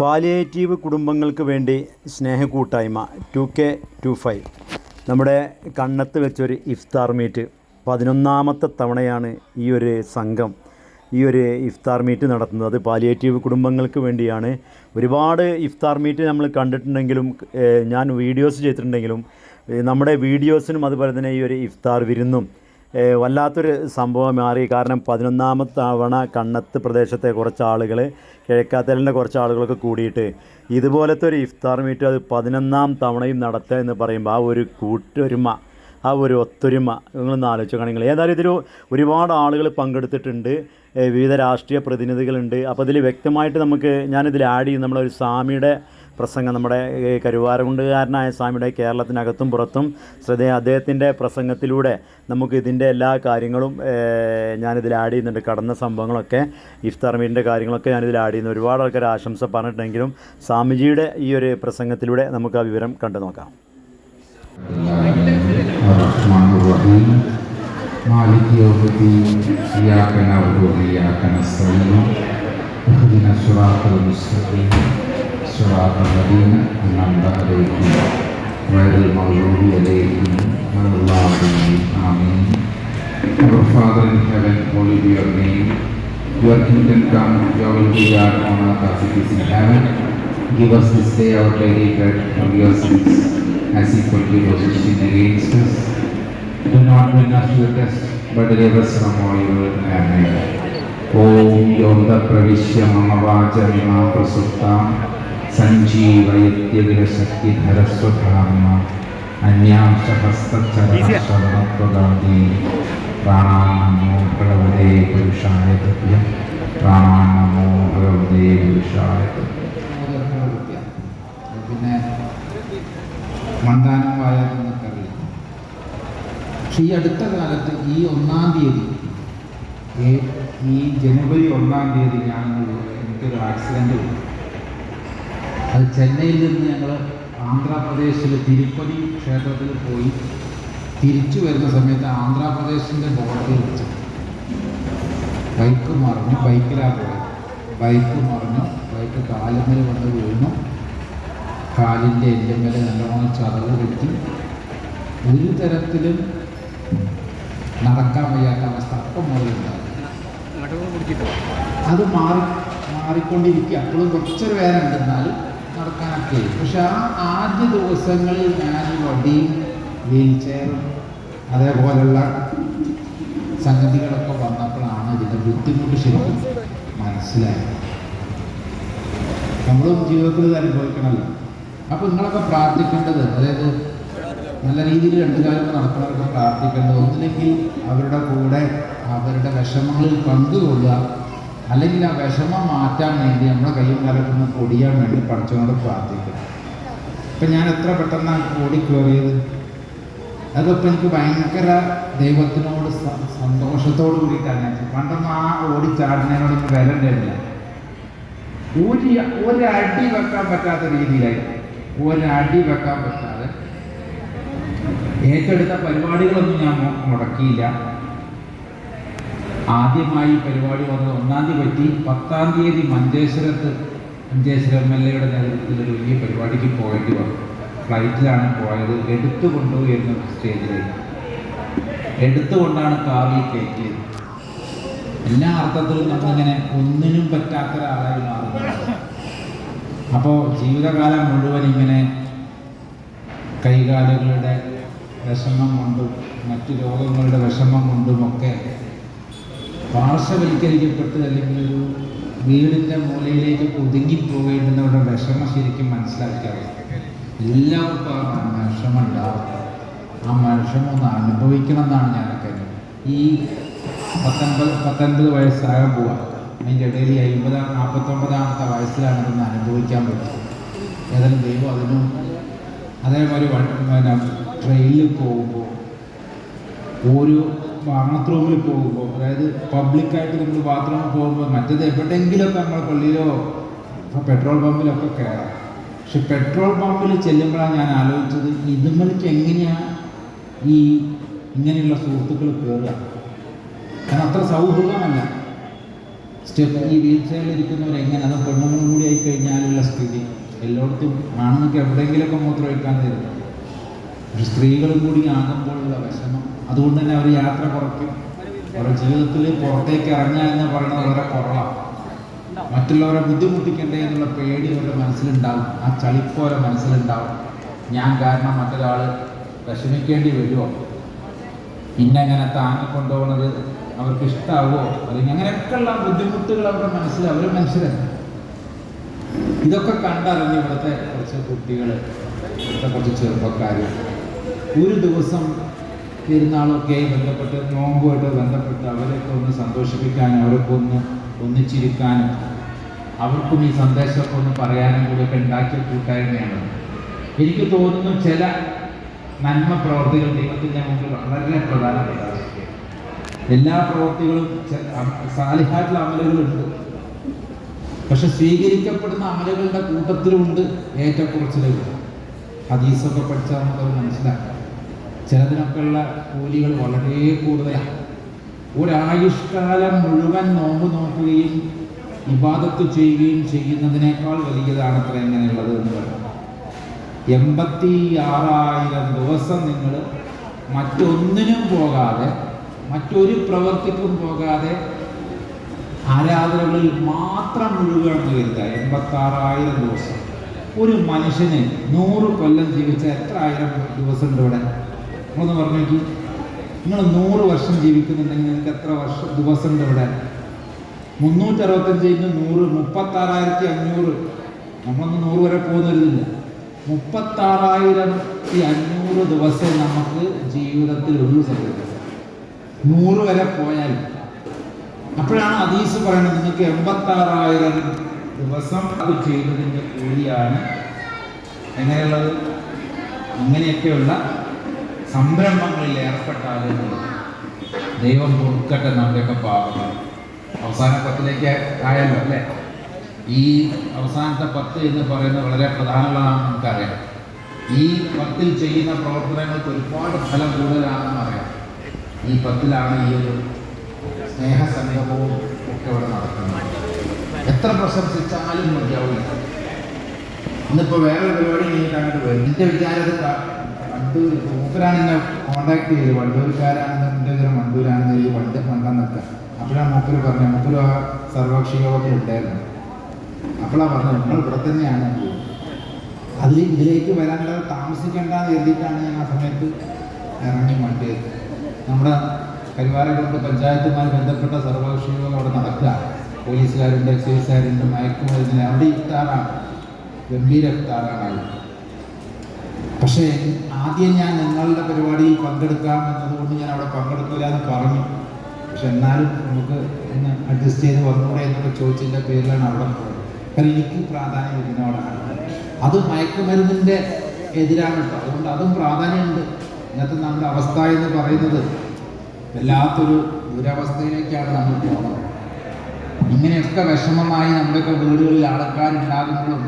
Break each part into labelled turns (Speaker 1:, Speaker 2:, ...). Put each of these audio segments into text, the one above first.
Speaker 1: Palliative കുടുംബങ്ങൾക്ക് വേണ്ടി സ്നേഹക്കൂട്ടായ്മ ടു കെ ടു ഫൈവ്. നമ്മുടെ കണ്ണത്ത് വെച്ചൊരു ഇഫ്താർ മീറ്റ്. പതിനൊന്നാമത്തെ തവണയാണ് ഈ ഒരു സംഘം ഈ ഒരു ഇഫ്താർ മീറ്റ് നടത്തുന്നത്. പാലിയേറ്റീവ് കുടുംബങ്ങൾക്ക് വേണ്ടിയാണ്. ഒരുപാട് ഇഫ്താർ മീറ്റ് നമ്മൾ കണ്ടിട്ടുണ്ടെങ്കിലും ഞാൻ വീഡിയോസ് ചെയ്തിട്ടുണ്ടെങ്കിലും നമ്മുടെ വീഡിയോസിനും അതുപോലെ തന്നെ ഈ ഒരു ഇഫ്താർ വിരുന്നും വല്ലാത്തൊരു സംഭവം മാറി. കാരണം പതിനൊന്നാമത്തെ തവണ കണ്ണത്ത് പ്രദേശത്തെ കുറച്ച് ആളുകൾ കിഴക്കാത്തലിന്റെ കുറച്ച് ആളുകളൊക്കെ കൂടിയിട്ട് ഇതുപോലത്തെ ഒരു ഇഫ്താർ മീറ്റ് അത് പതിനൊന്നാം തവണയും നടത്തുക എന്ന് പറയുമ്പോൾ ആ ഒരു കൂട്ടൊരുമ ആ ഒരു ഒത്തൊരുമ നിങ്ങളൊന്ന് കാണിങ്ങൾ ഏതായാലും ഇതിൽ ഒരുപാട് ആളുകൾ പങ്കെടുത്തിട്ടുണ്ട്. വിവിധ രാഷ്ട്രീയ പ്രതിനിധികളുണ്ട്. അപ്പോൾ ഇതിൽ വ്യക്തമായിട്ട് നമുക്ക് ഞാനിതിൽ ആഡ് ചെയ്യും. നമ്മളൊരു സ്വാമിയുടെ പ്രസംഗം നമ്മുടെ ഏഹ് കരുവാരകുണ്ടുകാരനായ സ്വാമിയുടെ കേരളത്തിനകത്തും പുറത്തും ശ്രദ്ധേയ അദ്ദേഹത്തിൻ്റെ പ്രസംഗത്തിലൂടെ നമുക്ക് ഇതിൻ്റെ എല്ലാ കാര്യങ്ങളും ഏഹ് ഞാനിതിൽ ആഡ് ചെയ്യുന്നുണ്ട് കടന്ന സംഭവങ്ങളൊക്കെ ഇഫ്താർ മീറ്റിൻ്റെ കാര്യങ്ങളൊക്കെ ഞാനിതിൽ ആഡ് ചെയ്യുന്നു ഒരുപാട് ആൾക്കാർ ആശംസ പറഞ്ഞിട്ടുണ്ടെങ്കിലും സ്വാമിജിയുടെ ഈ ഒരു പ്രസംഗത്തിലൂടെ നമുക്ക് ആ വിവരം കണ്ടു നോക്കാം
Speaker 2: الرحمن الرحيم مالك يوم الدين إياك نعبد وإياك نستعين اهدنا الصراط المستقيم صراط الذين أنعمت عليهم غير المغضوب عليهم ولا الضالين آمين Our Father in heaven, holy be your name. Your kingdom come, your will be done on earth as it is in heaven. Give us this day our daily bread from your sins, as we forgive those who sin against us. Do not bring us to the test, but deliver us from all evil. Amen. ॐ योगप्रविश्य मम watch इमां प्रसुप्ताम् സഞ്ജീവയത്യഗ്രശക്തിധരസ്വധാമ അന്യാംശ ഹസ്തചരണശ്രവണത്വദാദി പ്രാണാനമോ ഭഗവതേ പുരുഷായ തുഭ്യം പ്രാണാനമോ ഭഗവതേ പുരുഷായ പിന്നെ മണ്ടാനം വായ എന്നൊക്കറിയാം പക്ഷെ ഈ അടുത്ത കാലത്ത് ഈ ഒന്നാം തീയതി ഈ- ജനുവരി ഒന്നാം തീയതി ഞാൻ എനിക്കൊരു ആക്സിഡന്റ് അത് ചെന്നൈയിൽ നിന്ന് ഞങ്ങൾ ആന്ധ്രാപ്രദേശിൽ തിരുപ്പതി ക്ഷേത്രത്തിൽ പോയി തിരിച്ചു വരുന്ന സമയത്ത് ആന്ധ്രാപ്രദേശിന്റെ ബോർഡറിൽ വെച്ചു ബൈക്ക് മറിഞ്ഞു ബൈക്കിലാണ് പോയത്. ബൈക്ക് മറിഞ്ഞു ബൈക്ക് കാലുമ്മൽ വന്ന് വീണു. കാലിന്റെ എല്ലുമ്മൽ നല്ലോണം ചതവ് കിട്ടി ഒരു തരത്തിലും നടക്കാൻ വയ്യാത്ത അവസ്ഥ അപ്പം മുതലുണ്ടാകും അത് മാറി മാറിക്കൊണ്ടിരിക്കുക. അപ്പോഴും കുറച്ചൊരു വേദന ഉണ്ടെന്നാലും നടക്കാനൊക്കെ. പക്ഷെ ആ ആദ്യ ദിവസങ്ങളിൽ ഞാൻ ഈ വടിയും വീൽ ചെയറും അതേപോലുള്ള സംഗതികളൊക്കെ വന്നപ്പോഴാണ് ഇതിന്റെ ബുദ്ധിമുട്ട് ശരിക്കും മനസ്സിലായത് നമ്മളും ജീവിതത്തിൽ ഇത് അനുഭവിക്കണമല്ലോ അപ്പോൾ നിങ്ങളൊക്കെ പ്രാർത്ഥിക്കേണ്ടത് അതായത് നല്ല രീതിയിൽ രണ്ടു കാലം നടക്കുന്നവർക്ക് പ്രാർത്ഥിക്കേണ്ടത് ഒന്നില്ലെങ്കിൽ അവരുടെ കൂടെ അവരുടെ വിഷമങ്ങളിൽ പങ്കുകൊള്ളുക അല്ലെങ്കിൽ ആ വിഷമം മാറ്റാൻ വേണ്ടി നമ്മുടെ കയ്യും കാലത്തുനിന്ന് പൊടിയാൻ വേണ്ടി പഠിച്ചുകൊണ്ട് പ്രാർത്ഥിക്കുക ഇപ്പം ഞാൻ എത്ര പെട്ടെന്നാണ് ഓടി കയറിയത് അതൊക്കെ എനിക്ക് ഭയങ്കര ദൈവത്തിനോട് സന്തോഷത്തോട് കൂടിയിട്ടാണ് പണ്ടൊന്നും ആ ഓടി ചാടുന്നതിനോട് എനിക്ക് വില ഒരു ഒരടി വെക്കാൻ പറ്റാത്ത രീതിയിലായി. ഒരടി വെക്കാൻ പറ്റാതെ. ഏറ്റെടുത്ത പരിപാടികളൊന്നും ഞാൻ മുടക്കിയില്ല. ആദ്യമായി പരിപാടി വന്നത് ഒന്നാം തീയതി പറ്റി പത്താം തീയതി മഞ്ചേശ്വരത്ത് മഞ്ചേശ്വരം എം എൽ എയുടെ നേതൃത്വത്തിൽ ഒരു വലിയ പരിപാടിക്ക് പോയിട്ട് വന്നു. ഫ്ലൈറ്റിലാണ് പോയത്. എടുത്തു എന്ന സ്റ്റേജിലേക്ക് എടുത്തുകൊണ്ടാണ് കാറിൽ കയറ്റിയത്. എല്ലാ അർത്ഥത്തിലും നമ്മളിങ്ങനെ ഒന്നിനും പറ്റാത്ത ഒരാളായി മാറുന്നു. അപ്പോൾ ജീവിതകാലം മുഴുവൻ ഇങ്ങനെ കൈകാലുകളുടെ വിഷമം കൊണ്ടും മറ്റു രോഗങ്ങളുടെ വിഷമം കൊണ്ടുമൊക്കെ പാർശ്വവൽക്കരിക്കപ്പെട്ട് അല്ലെങ്കിൽ ഒരു വീടിന്റെ മൂലയിലേക്ക് ഒതുങ്ങിപ്പോകേണ്ടുന്നവരുടെ വിഷമം ശരിക്കും മനസ്സിലാക്കിയത് എല്ലാവർക്കും ആ വിഷമം ഉണ്ടാവും ആ വിഷമം ഒന്ന് അനുഭവിക്കണം എന്നാണ് ഞാനൊക്കെ ഈ പത്തൊൻപത് പത്തൊൻപത് വയസ്സാകാൻ പോവാം. അതിന്റെ ഇടയിൽ അമ്പതാം നാൽപ്പത്തൊമ്പതാമത്തെ വയസ്സിലാണ് ഇതൊന്ന് അനുഭവിക്കാൻ പറ്റും ഏതായാലും ദൈവം അതിനും അതേമാതിരി പിന്നെ ട്രെയിനിൽ പോകുമ്പോൾ ഓരോ ബാത്റൂമിൽ പോകുമ്പോൾ അതായത് പബ്ലിക്കായിട്ട് നമ്മൾ ബാത്റൂമിൽ പോകുമ്പോൾ മറ്റേത് എവിടെയെങ്കിലുമൊക്കെ നമ്മൾ പള്ളിയിലോ പെട്രോൾ പമ്പിലൊക്കെ കയറാം പക്ഷെ പെട്രോൾ പമ്പിൽ ചെല്ലുമ്പോഴാണ് ഞാൻ ആലോചിച്ചത് ഇതുങ്ങൾക്ക് എങ്ങനെയാണ് ഈ ഇങ്ങനെയുള്ള സുഹൃത്തുക്കൾ കയറുക കാരണം അത്ര സൗഹൃദമല്ല. സ്റ്റെപ്പ് ഈ വീൽ ചെയറിൽ ഇരിക്കുന്നവരെങ്ങനെ അത് പെണ്ണുങ്ങളും കൂടി ആയി കഴിഞ്ഞാലുള്ള സ്ഥിതി. എല്ലായിടത്തും ആണുങ്ങൾക്ക് എവിടെയെങ്കിലുമൊക്കെ മൂത്രമൊഴിക്കാൻ തരും. പക്ഷെ സ്ത്രീകളും കൂടി ആകുമ്പോഴുള്ള വിഷമം അതുകൊണ്ട് തന്നെ അവർ യാത്ര കുറയ്ക്കും. അവരുടെ ജീവിതത്തിൽ പുറത്തേക്ക് ഇറങ്ങുക എന്ന് പറയുന്നത് വളരെ കുറവാണ്. മറ്റുള്ളവരെ ബുദ്ധിമുട്ടിക്കണ്ടേ എന്നുള്ള പേടി അവരുടെ മനസ്സിലുണ്ടാവും. ആ ചളിപ്പ് അവരുടെ മനസ്സിലുണ്ടാവും. ഞാൻ കാരണം മറ്റൊരാൾ വിഷമിക്കേണ്ടി വരുമോ പിന്നെ അങ്ങനെ താങ്ങിക്കൊണ്ടുപോകുന്നത് അവർക്ക് ഇഷ്ടാവോ? അല്ലെങ്കിൽ അങ്ങനെയൊക്കെയുള്ള ബുദ്ധിമുട്ടുകൾ അവരുടെ മനസ്സിൽ അവർ മനുഷ്യരല്ല. ഇതൊക്കെ കണ്ടറിഞ്ഞ് ഇവിടുത്തെ കുറച്ച് കുട്ടികൾ ഇവിടുത്തെ കുറച്ച് ചെറുപ്പക്കാർ ഒരു ദിവസം പെരുന്നാളൊക്കെ ആയി ബന്ധപ്പെട്ട് നോമ്പുമായിട്ട് ബന്ധപ്പെട്ട് അവരെയൊക്കെ ഒന്ന് സന്തോഷിപ്പിക്കാനും അവരൊക്കെ ഒന്ന് ഒന്നിച്ചിരിക്കാനും അവർക്കും ഈ സന്ദേശമൊക്കെ ഒന്ന് പറയാനും കൂടിയൊക്കെ ഉണ്ടാക്കിയ കൂട്ടായ്മയാണ്. എനിക്ക് തോന്നുന്നു ചില നന്മ പ്രവർത്തികൾ ദൈവത്തിന്റെ മുമ്പിൽ വളരെ പ്രധാനപ്പെട്ടതാണ് എല്ലാ പ്രവൃത്തികളും സാലിഹാറ്റിലെ അമലുകളുണ്ട്. പക്ഷെ സ്വീകരിക്കപ്പെടുന്ന അമലുകളുടെ കൂട്ടത്തിലുമുണ്ട് ഏറ്റക്കുറച്ചിലുകൾ. ഹദീസൊക്കെ പഠിച്ചാൽ നമുക്കത് മനസ്സിലാക്കാം. ചിലതിനൊക്കെയുള്ള കൂലികൾ വളരെ കൂടുതലാണ് ഒരായുഷ്കാലം മുഴുവൻ നോമ്പ് നോക്കുകയും ഇബാദത്ത് ചെയ്യുകയും ചെയ്യുന്നതിനേക്കാൾ വലിയതാണ് അത്ര എങ്ങനെയുള്ളത് എന്ന് പറയുന്നത്. എൺപത്തി ആറായിരം ദിവസം നിങ്ങൾ മറ്റൊന്നിനും പോകാതെ മറ്റൊരു പ്രവർത്തിക്കും പോകാതെ ആരാധനകളിൽ മാത്രം മുഴുകണമെന്ന് കരുതുക എൺപത്തി ആറായിരം ദിവസം. ഒരു മനുഷ്യന് നൂറ് കൊല്ലം ജീവിച്ച എത്ര ആയിരം ദിവസം ഉണ്ട് ഇവിടെ? നമ്മളൊന്ന് പറഞ്ഞു നോക്കി നിങ്ങൾ നൂറ് വർഷം ജീവിക്കുന്നുണ്ടെങ്കിൽ നിങ്ങൾക്ക് എത്ര വർഷം ദിവസം ഉണ്ട് ഇവിടെ? മുന്നൂറ്റി അറുപത്തഞ്ചിന് നൂറ് മുപ്പത്താറായിരത്തി അഞ്ഞൂറ് നമ്മളൊന്ന് നൂറ് വരെ പോകുന്നൊരിതില്ല മുപ്പത്താറായിരത്തി അഞ്ഞൂറ് ദിവസം നമുക്ക് ജീവിതത്തിൽ ഒന്നും സംഭവിക്കുന്നത് നൂറ് വരെ പോയാൽ അപ്പോഴാണ് അതീസ് പറയുന്നത് നിങ്ങൾക്ക് എൺപത്താറായിരം ദിവസം അത് ചെയ്തതിന്റെ കൂലിയാണ്. എങ്ങനെയുള്ളത്? ഇങ്ങനെയൊക്കെയുള്ള സംരംഭങ്ങളിൽ ഏർപ്പെട്ടാലും ദൈവം കൊടുക്കട്ടെ നമ്മുടെയൊക്കെ പാപങ്ങൾ. അവസാന പത്തിലേക്ക് ആയല്ലോ അല്ലേ? ഈ അവസാനത്തെ പത്ത് എന്ന് പറയുന്നത് വളരെ പ്രധാനമുള്ളതാണെന്ന് നമുക്കറിയാം. ഈ പത്തിൽ ചെയ്യുന്ന പ്രവർത്തനങ്ങൾക്ക് ഒരുപാട് ഫലം കൂടുതലാണെന്ന് അറിയാം. ഈ പത്തിലാണ് ഈ ഒരു സ്നേഹസംഗമവും ഒക്കെ ഇവിടെ നടക്കുന്നത്. എത്ര പ്രശംസിച്ചാലും മതിയാവില്ല. ഇന്നിപ്പോൾ വേറൊരു പരിപാടി കഴിഞ്ഞിട്ട് അങ്ങോട്ട് വരും. എന്റെ വിചാരം വണ്ടൂർ മൂപ്പരാണ് കോണ്ടാക്ട് ചെയ്തത് വണ്ടൂർക്കാരാണെന്ന് എന്റെ വിചാരം വണ്ടൂരാണെന്ന് ഈ വണ്ടി കൊണ്ടെന്നൊക്കെ. അപ്പോഴാണ് മൂപ്പര് പറഞ്ഞത് മൂപ്പര് ആ സർവകക്ഷി യോഗത്തിൽ ഉണ്ടായിരുന്നു. അപ്പോഴാണ് പറഞ്ഞത് നിങ്ങൾ ഇവിടെ തന്നെയാണ്. അതിൽ ഇതിലേക്ക് വരാണ്ട താമസിക്കേണ്ടെന്ന് എഴുതിയിട്ടാണ് ഞാൻ ആ സമയത്ത് ഇറങ്ങി മണ്ടിയത് നമ്മുടെ കരുവാരക്കുണ്ട് പഞ്ചായത്തുമായി ബന്ധപ്പെട്ട സർവകക്ഷി യോഗം അവിടെ നടക്കുക. പോലീസുകാരുണ്ട് എക്സൈസുകാരുണ്ട് മയക്കുമരുന്നിന് അവിടെ ഇഫ്താറാണ്. ഗംഭീര ഇഫ്താറാണ് അത്. പക്ഷേ ആദ്യം ഞാൻ നിങ്ങളുടെ പരിപാടിയിൽ പങ്കെടുക്കാം എന്നതുകൊണ്ട് ഞാൻ അവിടെ പങ്കെടുക്കില്ല എന്ന് പറഞ്ഞു. പക്ഷെ എന്നാലും നമുക്ക് ഒന്ന് അഡ്ജസ്റ്റ് ചെയ്ത് വന്നൂടെ എന്നൊക്കെ ചോദിച്ചതിന്റെ പേരിലാണ് അവിടെ പോയത്. കാരണം എനിക്ക് പ്രാധാന്യം ഇതിനോടാണ് അത് മയക്കുമരുന്നിന്റെ എതിരാണ് കേട്ടോ. അതുകൊണ്ട് അതും പ്രാധാന്യമുണ്ട്. ഇന്നത്തെ നമ്മുടെ അവസ്ഥ എന്ന് പറയുന്നത് വല്ലാത്തൊരു ദുരവസ്ഥയിലേക്കാണ് നമ്മൾ പോകുന്നത്. ഇങ്ങനെയൊക്കെ വിഷമമായി നമ്മുടെയൊക്കെ വീടുകളിൽ ആൾക്കാരുണ്ടാകുമ്പോഴും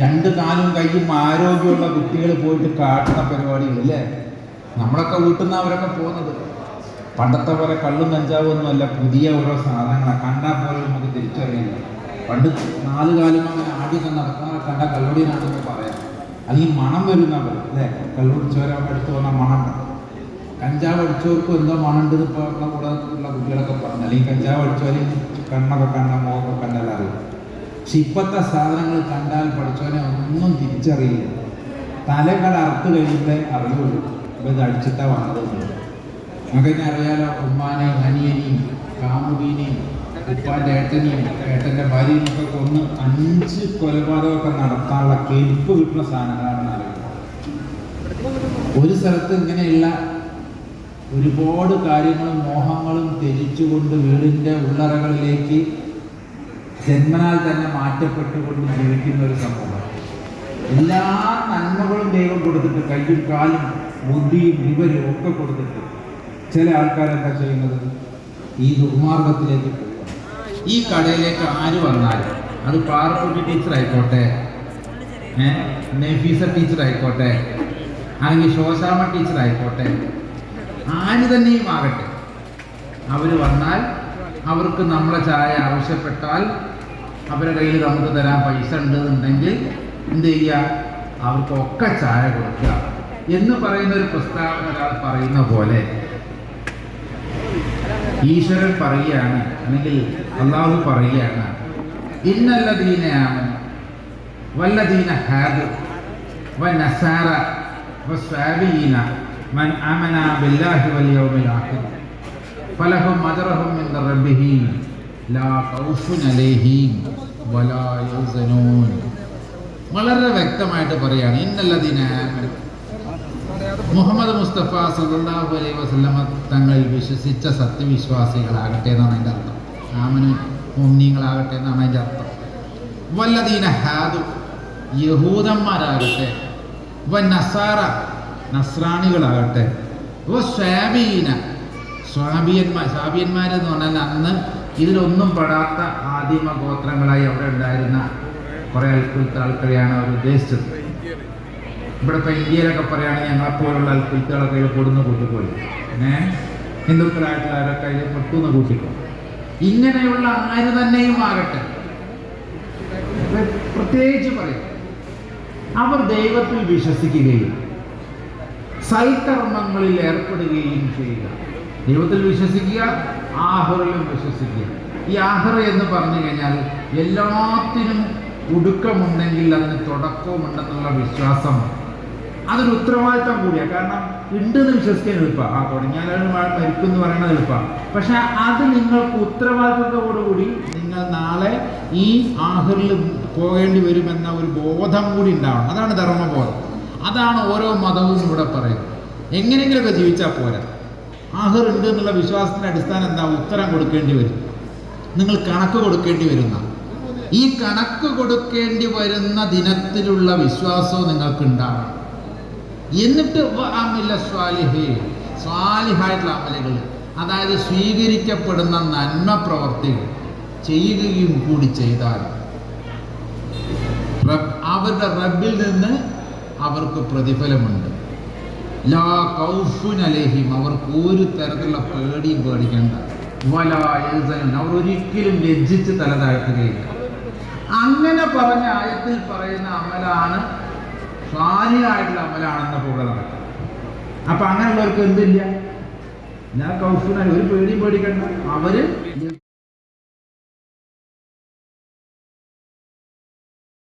Speaker 2: രണ്ട് കാലും കൈയും ആരോഗ്യമുള്ള കുട്ടികൾ പോയിട്ട് കാട്ടുന്ന പരിപാടികളില്ലേ? നമ്മളൊക്കെ വീട്ടിൽ നിന്ന് അവരൊക്കെ പോകുന്നത്. പണ്ടത്തെ പോലെ കള്ളും കഞ്ചാവും ഒന്നുമല്ല പുതിയ ഓരോ സാധനങ്ങളാണ് കണ്ടാൽ പോലും നമുക്ക് തിരിച്ചറിയില്ല. പണ്ട് നാല് കാലം അങ്ങനെ ആദ്യമൊക്കെ നടക്കുന്നവരെ കണ്ട കള്ളുടിനാണെന്ന് പറയാം. അല്ലെങ്കിൽ മണം വരുന്നവർ അല്ലേ? കള്ളുടിച്ചവരവിടെ അടുത്ത് വന്നാൽ മണം. കഞ്ചാവ് അടിച്ചവർക്കും എന്തോ മണുണ്ട് ഇപ്പോൾ കൂടെ ഉള്ള കുട്ടികളൊക്കെ പറഞ്ഞു. അല്ലെങ്കിൽ കഞ്ചാവ് അടിച്ചവരെയും കണ്ണൊക്കെ കണ്ട മുഖമൊക്കെ കണ്ടാൽ അറിയും പക്ഷെ സാധനങ്ങൾ കണ്ടാൽ പഠിച്ചവനെ ഒന്നും തിരിച്ചറിയില്ല. തലകൾ അറുത്ത് കഴിയുമ്പോൾ അറിയുള്ളൂ. അപ്പോൾ ഇത് അടിച്ചിട്ടാ വന്നത് നമുക്ക് തന്നെ അറിയാലോ ഉമ്മാനെയും അനിയനെയും കാമുകീനെയും ഉപ്പാന്റെ ഏട്ടനെയും ഏട്ടന്റെ ഭാര്യയും ഒക്കെ കൊന്ന് അഞ്ച് കൊലപാതകമൊക്കെ നടത്താനുള്ള കെൽപ്പ് കിട്ടുന്ന സാധനങ്ങളാണെന്ന് അറിയുന്നത് ഒരു സ്ഥലത്ത് ഇങ്ങനെയുള്ള ഒരുപാട് കാര്യങ്ങളും മോഹങ്ങളും ത്യജിച്ചുകൊണ്ട് വീടിന്റെ ഉള്ളറകളിലേക്ക് ജന്മനാൽ തന്നെ മാറ്റപ്പെട്ടുകൊണ്ട് ജീവിക്കുന്ന ഒരു സമൂഹം. എല്ലാ നന്മകളും ദൈവം കൊടുത്തിട്ട് കയ്യും കാലും ബുദ്ധിയും വിവരവും ഒക്കെ കൊടുത്തിട്ട് ചില ആൾക്കാരെന്താ ചെയ്യുന്നത്? ഈ ദുർമാർഗത്തിലേക്ക് പോവുക ഈ കടയിലേക്ക് ആര് വന്നാലും അത് പാറക്കുട്ടി ടീച്ചർ ആയിക്കോട്ടെ ഏഹ് ടീച്ചർ ആയിക്കോട്ടെ അല്ലെങ്കിൽ ശോശാമ ടീച്ചർ ആയിക്കോട്ടെ ആര് തന്നെയും ആകട്ടെ. അവർ വന്നാൽ അവർക്ക് നമ്മളെ ചായ ആവശ്യപ്പെട്ടാൽ അവരുടെ കയ്യിൽ നമുക്ക് തരാൻ പൈസ ഉണ്ടെന്നുണ്ടെങ്കിൽ എന്ത് ചെയ്യുക? അവർക്കൊക്കെ ചായ കൊടുക്കുക. എന്ന് പറയുന്ന ഒരു പ്രസ്താവന ഒരാൾ പറയുന്ന പോലെ ഈശ്വരൻ പറയുകയാണ് അല്ലെങ്കിൽ അള്ളാഹു പറയുകയാണ് ഇന്നല്ല ദീനയാണ് വല്ല ദീന ഹാദ് വനസാര അസാറ മൻ ആമന ബില്ലാഹി വൽ യൗമിൽ ആഖിർ ഫലഹും അജറഹും മിൻ റബ്ബിഹിം വളരെ വ്യക്തമായിട്ട് പറയാണ് ഇന്നല്ലതിന മുഹമ്മദ് മുസ്തഫ സല്ലല്ലാഹു അലൈഹി വസല്ലമ തങ്ങളിൽ വിശ്വസിച്ച സത്യവിശ്വാസികളാകട്ടെ എന്നാണ് അതിന്റെ അർത്ഥം. ആമനു മോമിനിയങ്ങളാകട്ടെ എന്നാണ് അതിന്റെ അർത്ഥം. വല്ലദീന ഹാദു യഹൂദന്മാരാകട്ടെ വ നസാറ നസ്രാണികളാകട്ടെ വ സ്വാബീന സ്വാബിയന്മാർ സ്വാബിയന്മാരെന്ന് പറഞ്ഞാൽ അന്ന് ഇതിലൊന്നും പെടാത്ത ആദിമ ഗോത്രങ്ങളായി അവിടെ ഉണ്ടായിരുന്ന കുറേ അൽക്കുലത്തെ ആൾക്കാരെയാണ് അവർ ഉദ്ദേശിച്ചത്. ഇവിടെ ഇപ്പൊ ഇന്ത്യയിലൊക്കെ പറയുകയാണെങ്കിൽ ഞങ്ങളെപ്പോലുള്ള അൽക്കുലത്തുകളൊക്കെ ഇതിൽ കൊടുന്ന് കൂട്ടിപ്പോയി ഏ? ഹിന്ദുക്കളായിട്ടുള്ള അവരൊക്കെ അതിൽ പെട്ടുന്ന് കൂട്ടിപ്പോയി ഇങ്ങനെയുള്ള ആര് തന്നെയും ആകട്ടെ. പ്ര- പ്രത്യേകിച്ച് പറയും. അവർ ദൈവത്തിൽ വിശ്വസിക്കുകയും സൽക്കർമ്മങ്ങളിൽ ഏർപ്പെടുകയും ചെയ്യുക. ദൈവത്തിൽ വിശ്വസിക്കുക ആഹറിലും വിശ്വസിക്കുക. ഈ ആഹർ എന്ന് പറഞ്ഞു കഴിഞ്ഞാൽ എല്ലാത്തിനും ഒടുക്കമുണ്ടെങ്കിൽ അതിന് തുടക്കവുമുണ്ടെന്നുള്ള വിശ്വാസം. അതൊരു ഉത്തരവാദിത്തം കൂടിയാണ് കാരണം ഉണ്ടെന്ന് വിശ്വസിക്കാൻ എളുപ്പമാണ് ആ തുടങ്ങിയാൽ മരിക്കും എന്ന് പറയുന്നത് എളുപ്പമാണ് പക്ഷെ അത് നിങ്ങൾക്ക് ഉത്തരവാദിത്തത്തോടുകൂടി നിങ്ങൾ നാളെ ഈ ആഹറിൽ പോകേണ്ടി വരുമെന്ന ഒരു ബോധം കൂടി ഉണ്ടാവണം. അതാണ് ധർമ്മബോധം. അതാണ് ഓരോ മതവും ഇവിടെ പറയുന്നത്. എങ്ങനെയെങ്കിലുമൊക്കെ ജീവിച്ചാൽ പോരാ. ആഹർ ഉണ്ട് എന്നുള്ള വിശ്വാസത്തിന്റെ അടിസ്ഥാനം എന്താ? ഉത്തരം കൊടുക്കേണ്ടി വരും. നിങ്ങൾ കണക്ക് കൊടുക്കേണ്ടി വരുന്ന. ഈ കണക്ക് കൊടുക്കേണ്ടി വരുന്ന ദിനത്തിലുള്ള വിശ്വാസവും നിങ്ങൾക്ക് ഉണ്ടാവണം എന്നിട്ട് അമലുകൾ. അതായത് സ്വീകരിക്കപ്പെടുന്ന നന്മ പ്രവർത്തികൾ ചെയ്യുകയും കൂടി ചെയ്താൽ അവരുടെ റബ്ബിൽ നിന്ന് അവർക്ക് പ്രതിഫലമുണ്ട്. ലാ കൗഫുൻ അവർക്ക് ഒരു തരത്തിലുള്ള പേടിയും പേടിക്കണ്ട. അവർ ഒരിക്കലും ലജ്ജിച്ച് തല താഴ്ത്തുകയില്ല. അങ്ങനെ പറഞ്ഞ ആയത്തിൽ പറയുന്ന അമലാണ് സ്വാലിയായിട്ടുള്ള അമലാണെന്ന പോലെ നടക്കുക അപ്പൊ അങ്ങനെയുള്ളവർക്ക് എന്തില്ല? ഞാൻ കൗഫുന ഒരു പേടിയും പേടിക്കണ്ട. അവർ